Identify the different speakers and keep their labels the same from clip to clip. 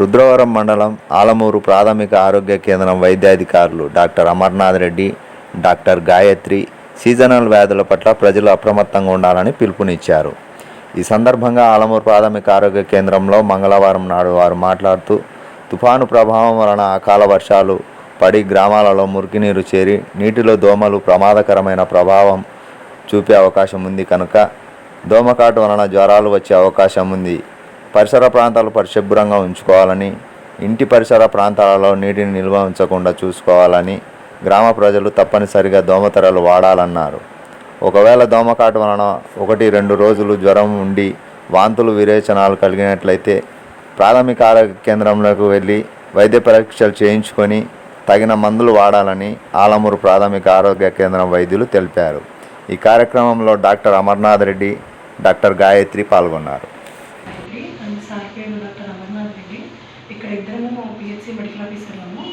Speaker 1: రుద్రవరం మండలం ఆలమూరు ప్రాథమిక ఆరోగ్య కేంద్రం వైద్యాధికారులు doctor Amarnath Reddy doctor Gayatri seasonal వ్యాధుల పట్ల ప్రజలు అప్రమత్తంగా ఉండాలని పిలుపునిచ్చారు. ఈ సందర్భంగా ఆలమూరు ప్రాథమిక ఆరోగ్య కేంద్రంలో మంగళవారం నాడు వారు మాట్లాడుతూ తుఫాను ప్రభావం వలన అకాల వర్షాలు పడి గ్రామాలలో మురికినీరు చేరి నీటిలో దోమలు ప్రమాదకరమైన ప్రభావం చూపే అవకాశం ఉంది కనుక దోమకాటు వలన జ్వరాలు వచ్చే అవకాశం ఉంది. పరిసర ప్రాంతాలు పరిశుభ్రంగా ఉంచుకోవాలని ఇంటి పరిసర ప్రాంతాలలో నీటిని నిల్వ ఉంచకుండా చూసుకోవాలని గ్రామ ప్రజలు తప్పనిసరిగా దోమతెరలు వాడాలన్నారు. ఒకవేళ దోమకాటు వలన ఒకటి రెండు రోజులు జ్వరం ఉండి వాంతులు విరేచనాలు కలిగినట్లయితే ప్రాథమిక ఆరోగ్య కేంద్రంలోకి వెళ్ళి వైద్య పరీక్షలు చేయించుకొని తగిన మందులు వాడాలని ఆలమూరు ప్రాథమిక ఆరోగ్య కేంద్రం వైద్యులు తెలిపారు. ఈ కార్యక్రమంలో డాక్టర్ అమర్నాథ్ రెడ్డి డాక్టర్ గాయత్రి పాల్గొన్నారు.
Speaker 2: పేరు రెడ్డి ఇక్కడ ఇద్దరము పిహెచ్సి మెడికల్ ఆఫీసర్లము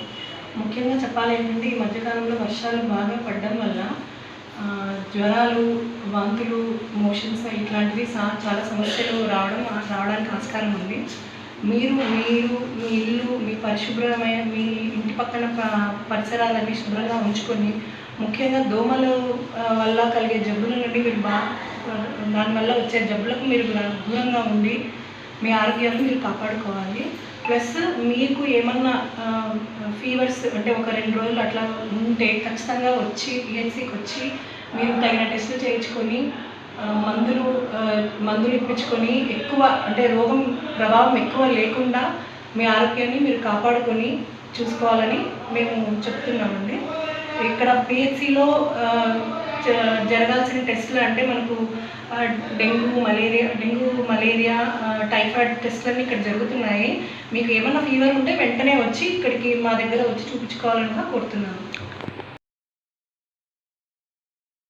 Speaker 2: ముఖ్యంగా చెప్పాలి ఏంటంటే ఈ మధ్యకాలంలో వర్షాలు బాగా పడడం వల్ల జ్వరాలు వాంతులు మోషన్స్ ఇట్లాంటివి సా- చాలా సమస్యలు రావడం రావడానికి ఆస్కారం ఉంది. మీరు మీరు మీ ఇల్లు మీ పరిశుభ్రమైన మీ ఇంటి పక్కన ప- పరిసరాలన్నీ శుభ్రంగా ఉంచుకొని ముఖ్యంగా దోమలు వల్ల కలిగే జబ్బుల నుండి మీరు బాగా దానివల్ల వచ్చే జబ్బులకు మీరు దూరంగా ఉండి మీ ఆరోగ్యాన్ని మీరు కాపాడుకోవాలి. ప్లస్ మీకు ఏమన్నా ఫీవర్స్ అంటే ఒక రెండు రోజులు అట్లా ఉంటే ఖచ్చితంగా వచ్చి పిహెచ్సికి వచ్చి మీరు తగిన టెస్టులు చేయించుకొని మందులు మందులు ఇప్పించుకొని ఎక్కువ అంటే రోగం ప్రభావం ఎక్కువ లేకుండా మీ ఆరోగ్యాన్ని మీరు కాపాడుకొని చూసుకోవాలని మేము చెప్తున్నామండి. ఇక్కడ పిహెచ్సిలో జరగాల్సిన టెస్టులు అంటే మనకు dengue malaria dengue malaria typhoid టెస్ట్లన్నీ ఇక్కడ జరుగుతున్నాయి. మీకు ఏమైనా ఫీవర్ ఉంటే వెంటనే వచ్చి ఇక్కడికి మా దగ్గర వచ్చి చూపించుకోవాలని కూడా కోరుతున్నాను.